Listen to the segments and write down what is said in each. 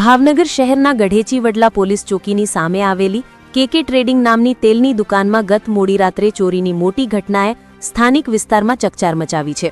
ભાવનગર શહેરના ગઢેચી વડલા પોલીસ ચોકીની સામે આવેલી કેકે ટ્રેડિંગ નામની તેલની દુકાનમાં ગત મોડી રાત્રે ચોરીની મોટી ઘટનાએ સ્થાનિક વિસ્તારમાં ચકચાર મચાવી છે.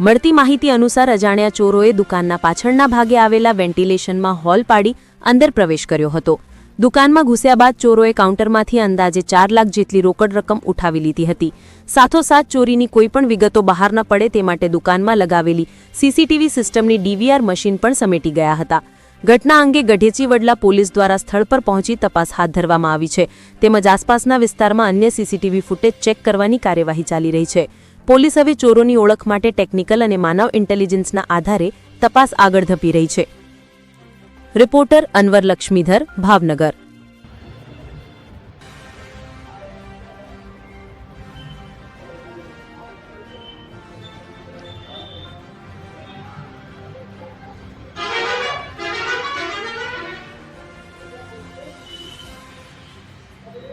મળતી માહિતી અનુસાર અજાણ્યા ચોરોએ દુકાનના પાછળના ભાગે આવેલા વેન્ટિલેશનમાં હોલ પાડી અંદર પ્રવેશ કર્યો હતો. દુકાનમાં ઘૂસ્યા બાદ ચોરોએ કાઉન્ટરમાંથી અંદાજે ચાર લાખ જેટલી રોકડ રકમ ઉઠાવી લીધી હતી. સાથોસાથ ચોરીની કોઈપણ વિગતો બહાર ન પડે તે માટે દુકાનમાં લગાવેલી સીસીટીવી સિસ્ટમની ડીવીઆર મશીન પણ સમેટી ગયા હતા. ઘટના અંગે ગઢેચી વડલા પોલીસ દ્વારા સ્થળ પર પહોંચી તપાસ હાથ ધરવામાં આવી છે. તેમજ આસપાસના વિસ્તારમાં અન્ય સીસીટીવી ફૂટેજ ચેક કરવાની કાર્યવાહી ચાલી રહી છે. પોલીસ હવે ચોરોની ઓળખ માટે ટેકનિકલ અને માનવ ઇન્ટેલિજન્સના આધારે તપાસ આગળ ધપી રહી છે. રિપોર્ટર અનવર લક્ષ્મીધર, ભાવનગર.